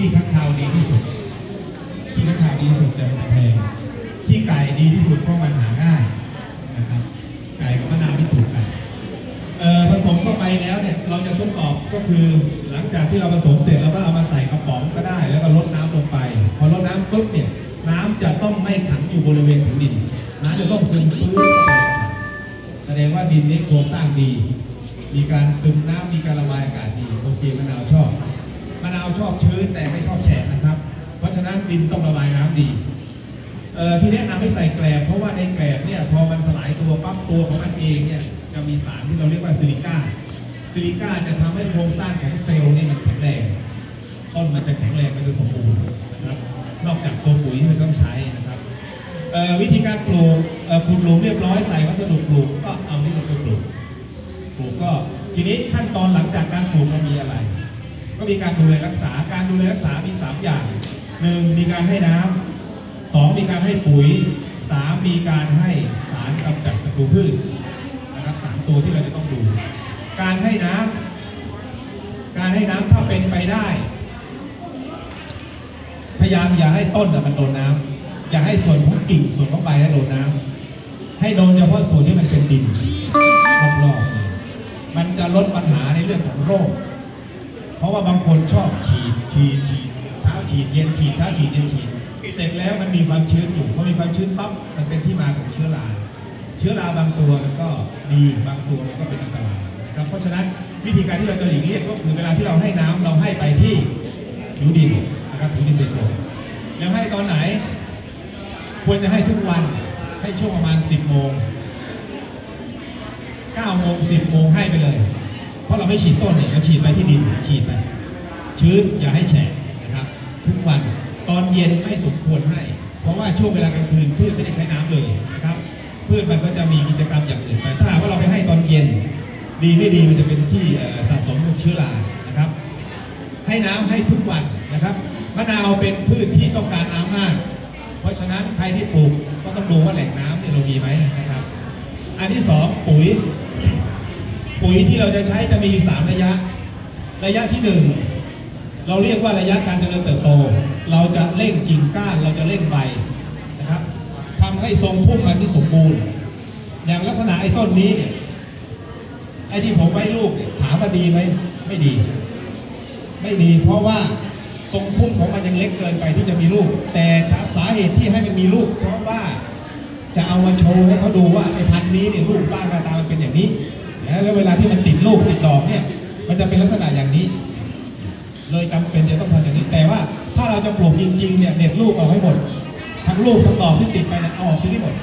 ขี้ข้างคาวดีที่สุดขี้ข้างคาวดีที่สุดแต่มันแพงขี้ไก่ดีที่สุดเพราะมันหาง่ายนะครับไก่กับมะนาวที่ถูกกันผสมเข้าไปแล้วเนี่ยเราจะทดสอบก็คือหลังจากที่เราผสมเสร็จเราก็เอามาใส่กระป๋องก็ได้ แล้วก็ลดน้ำลงไป พอลดน้ำปุ๊บเนี่ยน้ำจะต้องไม่ขังอยู่บริเวณผิวดินน้ำจะต้องซึมฟื้นเข้าไปแสดงว่าดินนี้โครงสร้างดี มีการซึมน้ำมีการระบายอากาศดี ชอบชื้นแต่ไม่ชอบแฉะนะครับ เพราะฉะนั้นดินต้องระบายน้ำดีเอ่อที่แนะนำให้ใส่แกลบเพราะว่าในแกลบเนี่ยพอมันสลายตัวปั๊บตัวของมันเองเนี่ยจะมีสารที่เราเรียกว่าซิลิก้าซิลิก้าจะทำให้โครงสร้างของเซลล์เนี่ยมันแข็งแรงต้นมันจะแข็งแรงมันจะสมบูรณ์นะครับ นอกจากตัวปุ๋ยที่มันต้องใช้นะครับเอ่อวิธีการปลูกเอ่อขุดหลุมเรียบร้อยใส่วัสดุปลูกก็เอานี่ลงไปปลูกปลูกก็ทีนี้ขั้นตอนหลังจากการปลูกมันมีอะไร ก็มีการดูแลรักษา การดูแลรักษา มีสามอย่างหนึ่งมีการให้น้ำสองมีการให้ปุ๋ยสามมีการให้สารกำจัดศัตรูพืชนะครับสามตัวที่เราจะต้องดู การให้น้ำการให้น้ำถ้าเป็นไปได้ พยายามอย่าให้ต้นมันโดนน้ำอย่าให้ส่วนของกิ่งส่วนของใบนั้นโดนน้ำให้โดนเฉพาะส่วนที่มันเป็นดินรอบๆมันจะลดปัญหาในเรื่องของโรค เพราะว่าบางคนชอบฉีดฉีดฉีดเช้าฉีดเย็นฉีดเช้าฉีดเย็นฉีดเสร็จแล้วมันมีความชื้นอยู่พอมีความชื้นปั๊บมันเป็นที่มาของเชื้อราเชื้อราบางตัวมันก็ดีบางตัวมันก็เป็นอันตรายนะครับเพราะฉะนั้นวิธีการที่เราจะหลีกเลี่ยงก็คือเวลาที่เราให้น้ำเราให้ไปที่ผิวดินนะครับผิวดินโดยตรงแล้วให้ตอนไหน ควรจะให้ทุกวันให้ช่วงประมาณ 10โมง9โมง10โมงให้ไปเลย ราะเราไม่ฉีดต้นเนี่ยเราฉีดไปที่ดินฉีดไปชื้นอย่าให้แฉะนะครับ ทุกวันตอนเย็นไม่สมควรให้ เพราะว่าช่วงเวลากลางคืนพืชไม่ได้ใช้น้ำเลยนะครับพืชมันก็จะมีกิจกรรมอย่างอื่นไปถ้าหากว่าเราไปให้ตอนเย็น ดีไม่ดีมันจะเป็นที่สะสมของเชื้อรานะครับ ให้น้ำให้ทุกวันนะครับมะนาวเป็นพืชที่ต้องการน้ำมาก เพราะฉะนั้นใครที่ปลูกก็ต้องดูว่าแหล่งน้ำเนี่ยเรามีไหมนะครับ อันที่สองปุ๋ย ปุ๋ยที่เราจะใช้จะมีอยู่สามระยะ ระยะที่หนึ่งเราเรียกว่าระยะการเจริญเติบโต เราจะเร่งกิ่งก้านเราจะเร่งใบนะครับทำให้ทรงพุ่มมันที่สมบูรณ์ อย่างลักษณะไอ้ต้นนี้เนี่ยไอ้ที่ผมไว้ลูกเนี่ยถามว่าดีไหมไม่ดี ไม่ดี เพราะว่าทรงพุ่มของมันยังเล็กเกินไปที่จะมีลูก แต่สาเหตุที่ให้มันมีลูก เพราะว่าจะเอามาโชว์ให้เขาดูว่าไอ้พันธุ์นี้เนี่ยลูกบ้านหน้าตามันเป็นอย่างนี้ นะแล้วเวลาที่มันติดลูกติดดอกเนี่ย มันจะเป็นลักษณะอย่างนี้ เลยจำเป็นจะต้องทำอย่างนี้ แต่ว่าถ้าเราจะปลูกจริงๆเนี่ยเด็ดลูกออกให้หมด ทั้งลูกทั้งดอกที่ติดไปเนเอาออกทิ้งให้หมด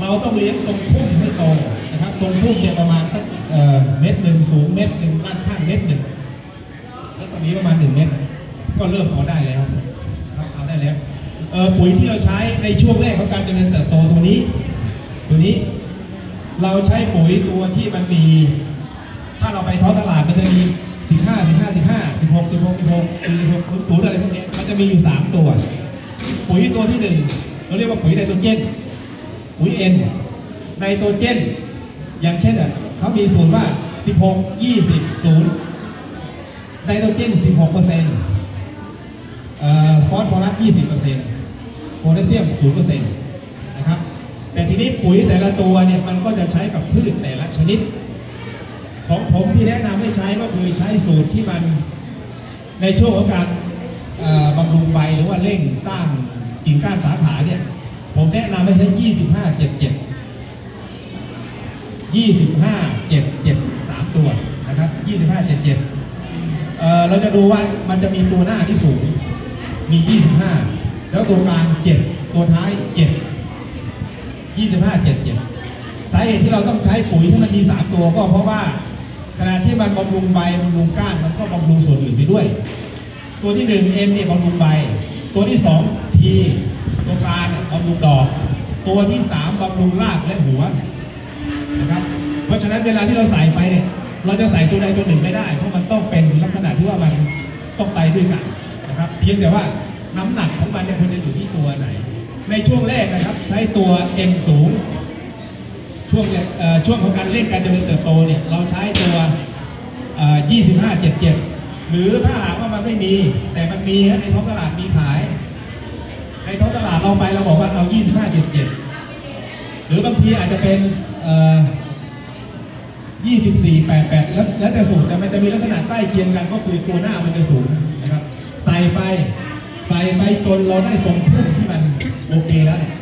เราต้องเลี้ยงทรงพุ่มให้โตนะครับทรงพุ่มเนี่ยประมาณสักเม็ดหนึ่งสูงเม็ดหนึ่งด้านข้างเม็ดหนึ่งรัศมีประมาณหนึ่งเมตรก็เริ่มเอาได้แล้วครับเอาได้แล้วปุ๋ยที่เราใช้ในช่วงแรกของการเจริญเติบโตตัวนี้ ตัวนี้ เราใช้ปุ๋ยตัวที่มันมี ถ้าเราไปท้องตลาดมันจะมี 15 15 15 16 16 16 46 00อะไรพวกนี้มันจะมีอยู่ 3 ตัว ปุ๋ยตัวที่หนึ่งเราเรียกว่าปุ๋ยไนโตรเจน ปุ๋ยเอ็นไนโตรเจน อย่างเช่นอะเขามีสูตรว่า 16 20 0 ไนโตรเจน 16เปอร์เซ็นต์ฟอสฟอรัส 20เปอร์เซ็นต์โพแทสเซียม 0เปอร์เซ็นต์ แต่ทีนี้ปุ๋ยแต่ละตัวเนี่ยมันก็จะใช้กับพืชแต่ละชนิด ของผมที่แนะนำให้ใช้ก็คือใช้สูตรที่มันในช่วงของการบำรุงใบหรือว่าเร่งสร้างกิ่งก้านสาขาเนี่ย ผมแนะนำให้ใช้ 25 77 25 77 3 ตัวนะครับ 25 77เอ่อเราจะดูว่ามันจะมีตัวหน้าที่สูง มี 25 แล้วตัวกลาง 7 ตัวท้าย 7 25 77 สาเหตุที่เราต้องใช้ปุ๋ยที่มันมี 3 ตัวก็เพราะว่าขณะที่มันบำรุงใบบำรุงก้านมันก็บำรุงส่วนอื่นไปด้วย ตัวที่1 M เนี่ยบำรุงใบ ตัวที่2 T ตัวกลางบำรุงดอก ตัวที่ 3บำรุงรากและหัวนะครับเพราะฉะนั้นเวลาที่เราใส่ไปเนี่ยเราจะใส่ตัวใดตัวหนึ่งไม่ได้ เพราะมันต้องเป็นลักษณะที่ว่ามันต้องไปด้วยกันนะครับเพียงแต่ว่าน้ำหนักของมันเนี่ยควรจะอยู่ที่ตัวไหน ในช่วงแรกนะครับใช้ตัว M สูง ช่วงช่วงของการเร่งการเจริญเติบโตเนี่ยเราใช้ตัว 25 77 หรือถ้าหากว่ามันไม่มี แต่มันมีในท้องตลาดมีขาย ในท้องตลาดเราไปเราบอกว่าเอา 25.77 หรือบางทีอาจจะเป็น24 88 แล้วแล้วแต่สูตรแต่มันจะมีลักษณะใกล้เคียงกันก็คือตัวหน้ามันจะสูงนะครับใส่ไป ใส่ไปจนเราได้ทรงพุ่งที่มันโอเคแล้วเนี่ย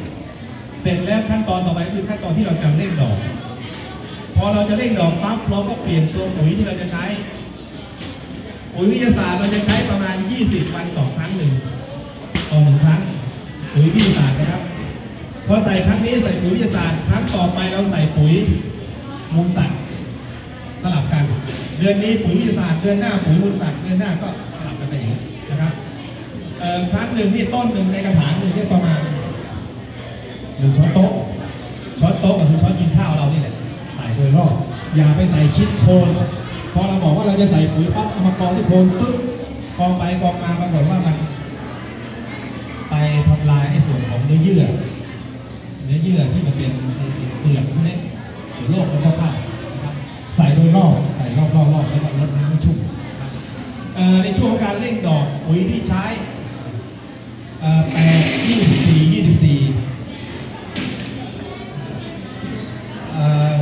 เสร็จแล้วขั้นตอนต่อไปคือขั้นตอนที่เราจะเร่งดอก พอเราจะเร่งดอกปั๊บเราก็เปลี่ยนตัวปุ๋ยที่เราจะใช้ปุ๋ยวิทยาศาสตร์เราจะใช้ประมาณ 20 วันต่อครั้งหนึ่งต่อหนึ่งครั้งปุ๋ยวิทยาศาสตร์นะครับพอใส่ครั้งนี้ใส่ปุ๋ยวิทยาศาสตร์ครั้งต่อไปเราใส่ปุ๋ยมูลสัตว์สลับกัน เดือนนี้ปุ๋ยวิทยาศาสตร์เดือนหน้าปุ๋ยมูลสัตว์เดือนหน้าก็ ครั้งหนึ่งนี่ต้นหนึ่งในกระถางหนึ่งเนี่ยประมาณหนึ่งช้อนโต๊ะช้อนโต๊ะก็คือช้อนกินข้าวเรานี่แหละใส่โดยรอบอย่าไปใส่ชิดโคนพอเราบอกว่าเราจะใส่ปุ๋ยปั๊บเอามากองที่โคนปึ๊บกองไปกองมาปรากฏว่ามัน ไปทำลายในส่วนของเนื้อเยื่อ เนื้อเยื่อที่มันเป็นเปลือกพวกนี้เดี๋ยวโรคมันก็เข้านะใส่โดยรอบใส่รอบรอบรอบแล้วก็ลดน้ำให้ชุ่มในช่วงของการเร่งดอกปุ๋ยที่ใช้ 24 24เอ่อ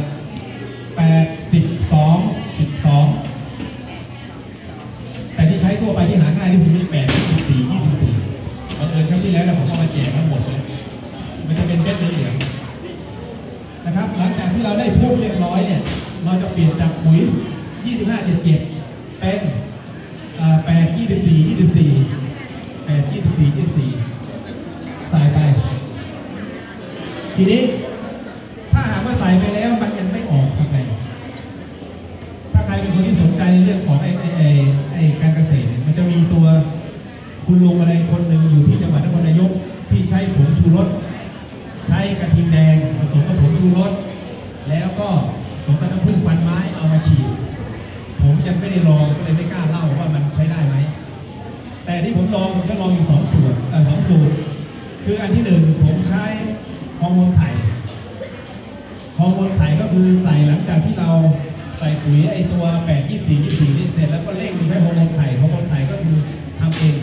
8 12 12 แต่ที่ใช้ทั่วไปที่หาง่ายที่สุดคือ8 14 24บังเอิญครั้งที่แล้วนะผมเข้ามาแจกทั้งหมดเลยมันจะเป็นเบ็ดเหลืองนะครับ หลังจากที่เราได้พุ่งเรียบร้อยเนี่ย เราจะเปลี่ยนจากปุ๋ย 25 7 7 เป็น8 24 24 8 24 24 ทีนี้ถ้าหากว่าใส่ไปแล้วมันยังไม่ออกทำไงถ้าใครเป็นคนที่สนใจในเรื่องของไอ้ไอ้ไอ้ไอ้การเกษตรเนี่ยมันจะมีตัวคุณลุงอะไรคนหนึ่งอยู่ที่จังหวัดนครนายกที่ใช้ผงชูรสใช้กระทิงแดงผสมกับผงชูรสแล้วก็ผสมกับน้ำผึ้งปันไม้เอามาฉีดผมยังไม่ได้ลองก็เลยไม่กล้าเล่าว่ามันใช้ได้ไหมแต่ที่ผมลองผมจะลองอยู่สองส่วนเอ่อสองสูตรคืออันที่หนึ่งผม ใส่ปุ๋ยไอตัว8 24 24นี่เสร็จแล้วก็เร่งใช้ฮอร์โมนไข่ฮอร์โมนไข่ก็คือทำเอง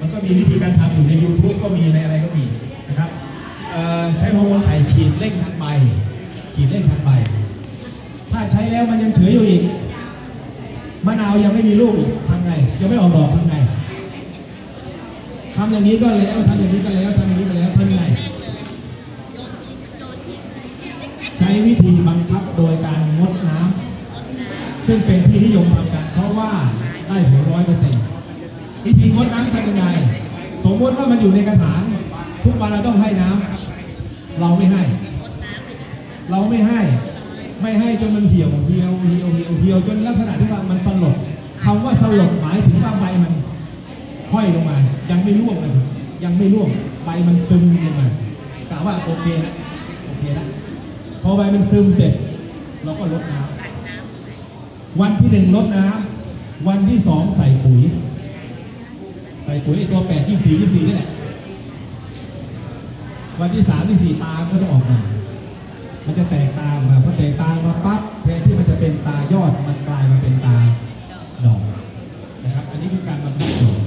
มันก็มีวิธีการทำอยู่ใน YouTube ก็มีในอะไรก็มีนะครับใช้ฮอร์โมนไข่ฉีดเร่งทันใบฉีดเร่งทันใบ ถ้าใช้แล้วมันยังเฉยอยู่อีกมะนาวยังไม่มีลูกอีกทำไงยังไม่ออกดอกทำไงทำอย่างนี้ก็แล้วทำอย่างนี้ก็แล้วทำอย่างนี้ก็แล้วทำไงใช้วิธีบังคับ โดยการงดน้ำซึ่งเป็นที่นิยมทำกัน เพราะว่าได้ผลร้อยเปอร์เซ็นต์วิธีงดน้ำทำยังไงสมมติว่ามันอยู่ในกระถางทุกวันเราต้องให้น้ำเราไม่ให้ เราไม่ให้ ไม่ให้จนมันเหี่ยวเหี่ยวเหี่ยวเหี่ยวเหี่ยวจนลักษณะที่ว่ามันสลดคำว่าสลดหมายถึงว่าใบมันห้อยลงมา ยังไม่ร่วงเลยยังไม่ร่วงใบมันซึมลงมากะว่าโอเคแล้วโอเคแล้วพอใบมันซึมเสร็จ เราก็ลดน้ำวันที่หนึ่งลดน้ำวันที่สองใส่ปุ๋ย ใส่ปุ๋ยไอตัวแปดยี่สี่ยี่สี่นี่แหละ วันที่สามที่สี่ตาก็ต้องออกมา มันจะแตกตาออกมาพอแตกตามาปั๊บแทนที่มันจะเป็นตายอดมันกลายมาเป็นตาดอกนะครับ อันนี้คือการบังคับดอก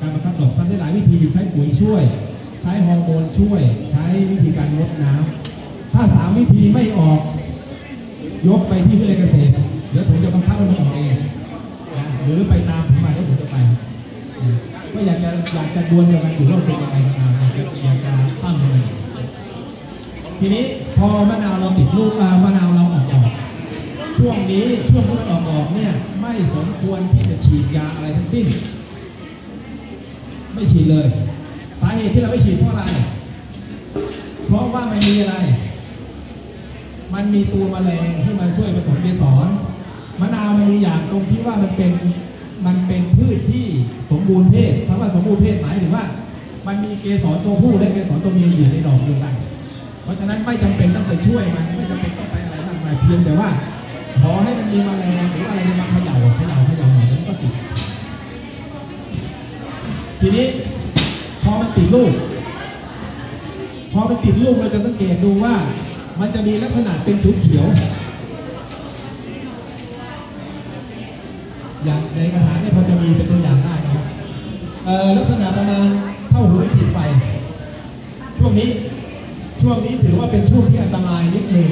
การบังคับดอกทำได้หลายวิธีใช้ปุ๋ยช่วย ใช้ฮอร์โมนช่วย ใช้วิธีการลดน้ำถ้าสามวิธีไม่ออก ยกไปที่วิทยาลัยเกษตรเดี๋ยวผมจะบังคับให้มันออกเองหรือไปตามผมมาแล้วผมจะไปก็อยากจะอยากจะดวลเดียวกันอยู่ว่าเป็นยังไงก็ตามอยากจะอยากจะตั้งยังไงทีนี้พอมะนาวเราติดลูกมะนาวเราออกออกช่วงนี้ช่วงที่มันออกออกเนี่ยไม่สมควรที่จะฉีดยาอะไรทั้งสิ้น ไม่ฉีดเลย สาเหตุที่เราไม่ฉีดเพราะอะไร เพราะว่ามันมีอะไร มันมีตัวแมลงที่มาช่วยผสมเกสรมะนาวมันมีอย่างตรงที่ว่ามันเป็นมันเป็นพืชที่สมบูรณ์เพศคำว่าสมบูรณ์เพศหมายถึงว่า มันมีเกสรตัวผู้และเกสรตัวเมียอยู่ในดอกเดียวกัน เพราะฉะนั้นไม่จำเป็นต้องไปช่วยมันไม่จำเป็นต้องไปอะไรมากมายเพียงแต่ว่าขอให้มันมีแมลงหรืออะไรมาเขย่าเขย่าเขย่าหน่อยแล้วก็ติดทีนี้พอมันติดลูก พอมันติดลูกเราจะสังเกตดูว่า มันจะมีลักษณะเป็นเขียว อย่างในกระถางเนี่ยพอจะมีเป็นตัวอย่างได้นะครับลักษณะประมาณเท่าหัวขีดไฟ ช่วงนี้ช่วงนี้ถือว่าเป็นช่วงที่อันตรายนิดหนึ่ง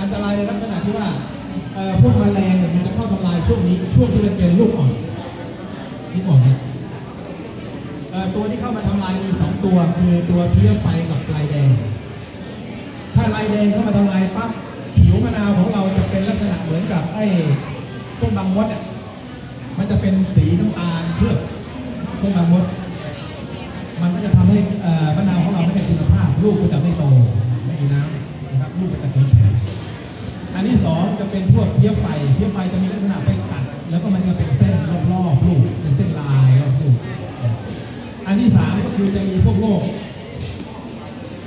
อันตรายในลักษณะที่ว่าพวกแมลงเนี่ยมันจะเข้าทำลายช่วงนี้ช่วงที่มันเป็นลูกอ่อนนี่อ่อนนะตัวที่เข้ามาทำลายมีสองตัวคือตัวเพี้ยไฟกับลายแดง ลายแดงเข้ามาทำลายปั๊บผิวมะนาวของเราจะเป็นลักษณะเหมือนกับไอ้ส้มบางมดอะมันจะเป็นสีน้ำตาลเคลือส้มบางมด มันก็จะทำให้อ่อมะนาวของเราไม่ได้คุณภาพลูกก็จะไม่โตไม่มีน้ำนะครับลูกก็จะแข็งแข็งอันที่สองจะเป็นพวกเพี้ยไฟเพี้ยไฟจะมีลักษณะไปตัด แล้วก็มันจะเป็นเส้นรอบๆลูกเป็นเส้นลายรอบลูกอันที่สามก็คือจะมีพวกโรค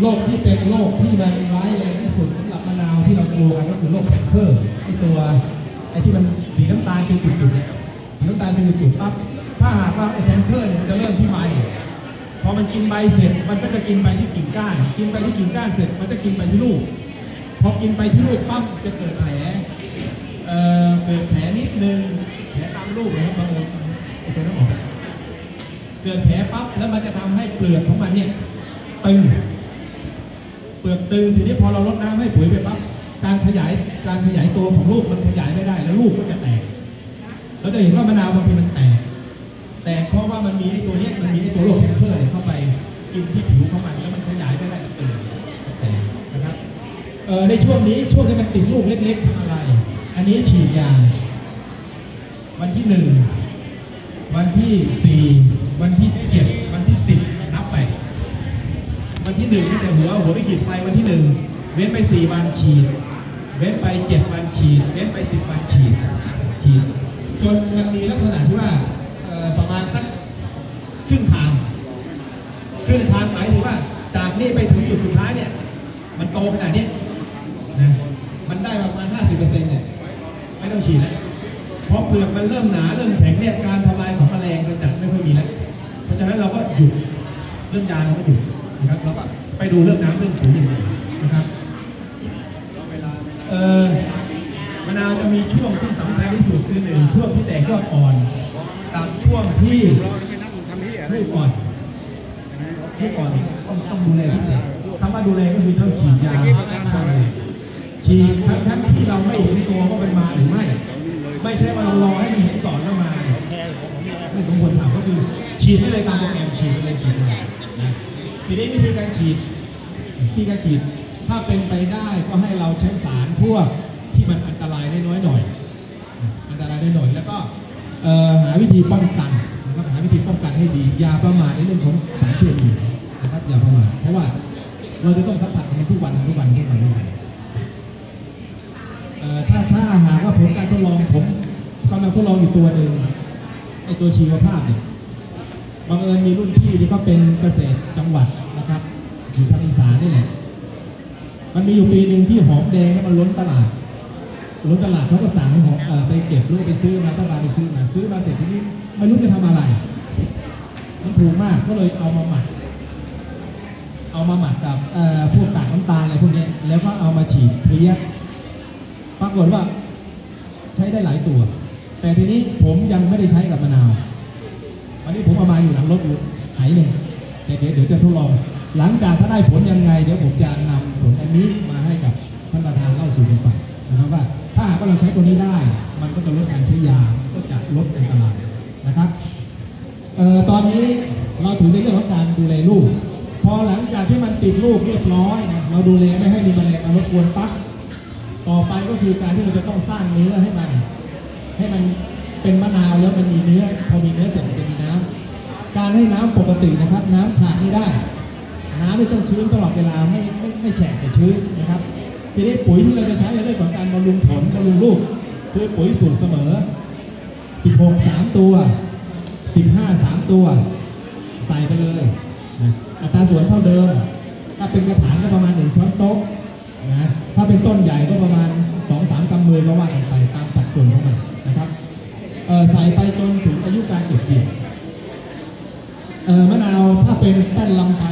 โรคที่เป็นโรคที่มันร้ายแรงที่สุดสำหรับมะนาวที่เรากลัวกันก็คือโรคแพนเคอร์ไอตัวไอที่มันสีน้ำตาลเป็นจุดๆเนี่ยสีน้ำตาลเป็นจุดๆปั๊บถ้าหากว่าไอแพนเคอร์เนี่ยมันจะเริ่มที่ใบพอมันกินใบเสร็จมันก็จะกินไปที่กิ่งก้าน กินไปที่กิ่งก้านเสร็จมันจะกินไปที่ลูกพอกินไปที่ลูกปั๊บจะเกิดแผลเอ่อเกิดแผลนิดนึงแผลตามลูกนะครับบางคนไอตัวน้ออกเกิดแผลปั๊บแล้วมันจะทำให้เปลือกของมันเนี่ยตึง เปลือกตึงทีนี้พอเราลดน้ำให้ปุ๋ยไปปั๊บการขยายการขยายตัวของลูกมันขยายไม่ได้แล้วลูกก็จะแตกเราจะเห็นว่ามะนาวบางทีมันแตกแต่เพราะว่ามันมีไอ้ตัวเนี้ยมันมีไอ้ตัวโรคแคนเซอร์เนี่ยเข้าไปกินที่ผิวของมันแล้วมันขยายไม่ได้ก็ตื่นแต่นะครับในช่วงนี้ช่วงที่มันติดลูกเล็กๆทำอะไร อันนี้ฉีดยาวันที่หนึ่งวันที่สี่วันที่เจ็ด วันที่หนึ่งตั้งแต่หัวหัวไม่ขีดไฟวันที่หนึ่งเว้นไปสี่วันฉีด เว้นไปเจ็ดวันฉีด เว้นไปสิบวันฉีดฉีด จนมันมีลักษณะที่ว่าประมาณสักครึ่งทางครึ่งทางหมายถึงว่า จากนี่ไปถึงจุดสุดท้ายเนี่ย มันโตขนาดนี้นะมันได้ประมาณ 50%เนี่ยไม่ต้องฉีดแล้วเพราะเปลือกมันเริ่มหนาเริ่มแข็งเนี่ยการทำลายของแมลงกระจัดไม่ค่อยมีแล้ว เพราะฉะนั้นเราก็หยุดเรื่องยาเราก็หยุด นะครับเราก็ไปดูเรื่องน้ำเรื่องปุ๋ยอย่างนะครับเออมะนาวจะมีช่วงที่สำคัญที่สุดคือหนึ่งช่วงที่แตกยอดอ่อนกับช่วงที่ลูกอ่อนลูกอ่อนต้องต้องดูแลพิเศษคำว่าดูแลก็คือต้องฉีดยาฉีดทั้งทั้งที่เราไม่เห็นตัวว่ามันมาหรือไม่ ไม่ใช่ว่าเรารอให้มันเห็นก่อนแล้วมาไม่สมควรทำก็คือฉีดให้เลยตามโปรแกรมฉีดไปเลยฉีดเลยนะ ทีนี้วิธีการฉีดวิธีการฉีดถ้าเป็นไปได้ก็ให้เราใช้สารพวกที่มันอันตรายได้น้อยหน่อย อันตรายน้หน่อย แล้วก็หาวิธีป้องกันนะครับหาวิธีป้องกันให้ดียาประมาทในเรื่องของสารเคมีนะครับยาประมาทเพราะว่าเราจะต้องสัมผัสกันทุกวันทุกวันทุกวันทุกวันถ้าถ้าหากว่าผลการทดลองผมกำลังทดลองอยู่ตัวหนึ่งไอตัวชีวภาพเนี่ย บังเอิญมีรุ่นพี่ที่เขาเป็นเกษตรจังหวัดนะครับอยู่ทางอีสานนี่แหละ มันมีอยู่ปีหนึ่งที่หอมแดงแล้วมันล้นตลาด ล้นตลาดเขาก็สั่งหอมไปเก็บหรือว่าไปซื้อมาต้งการไปซื้อมาซื้อมาเสร็จทีนี้ไม่รู้จะทำอะไร มันถูกมากก็เลยเอามาหมัก เอามาหมักกับพวกกากน้ำตาลอะไรพวกนี้แล้วก็เอามาฉีดเพลี้ยปรากฏว่าใช้ได้หลายตัว แต่ทีนี้ผมยังไม่ได้ใช้กับมะนาว วันนี้ผมเอามาอยู่หลังรถอยู่ไหนหนึ่งแต่เดี๋ยวเดี๋ยวจะทดลอง หลังจากถ้าได้ผลยังไง เดี๋ยวผมจะนำผลอันนี้มาให้กับท่านประธานเล่าสู่กันฟังนะครับว่า ถ้าหากว่าเราใช้ตัวนี้ได้ มันก็จะลดการใช้ยาก็จะลดอันตรายนะครับออตอนนี้เราถึงในเรื่องของการดูแลลูก พอหลังจากที่มันติดลูกเรียบร้อยนะเราดูแลไม่ให้มีแมลงมารบกวนปั๊บต่อไปก็คือการที่เราจะต้องสร้างเนื้อให้มัน ให้มัน เป็นมะนาวแล้วมันมีเนื้อพอมีเนื้อเสร็จมันจะมีน้ำการให้น้ำปกตินะครับ น้ำขาดไม่ได้ น้ำไม่ต้องชื้นตลอดเวลาไม่ไม่ไม่แฉะแต่ชื้นนะครับ ทีนี้ปุ๋ยที่เราจะใช้ในเรื่องของการบำรุงผลบำรุงลูกคือปุ๋ยสูตรเสมอ 16 3 ตัว 15 3 ตัว ใส่ไปเลยนะอัตราส่วนเท่าเดิม ถ้าเป็นกระถางก็ประมาณ 1 ช้อนโต๊ะนะถ้าเป็นต้นใหญ่ก็ประมาณ 2-3กำมือก็ว่ากันไปตามสัดส่วนของมัน ใส่ไปจนถึงอายุการเก็บเกี่ยวมะนาวถ้าเป็นแป้นลำไย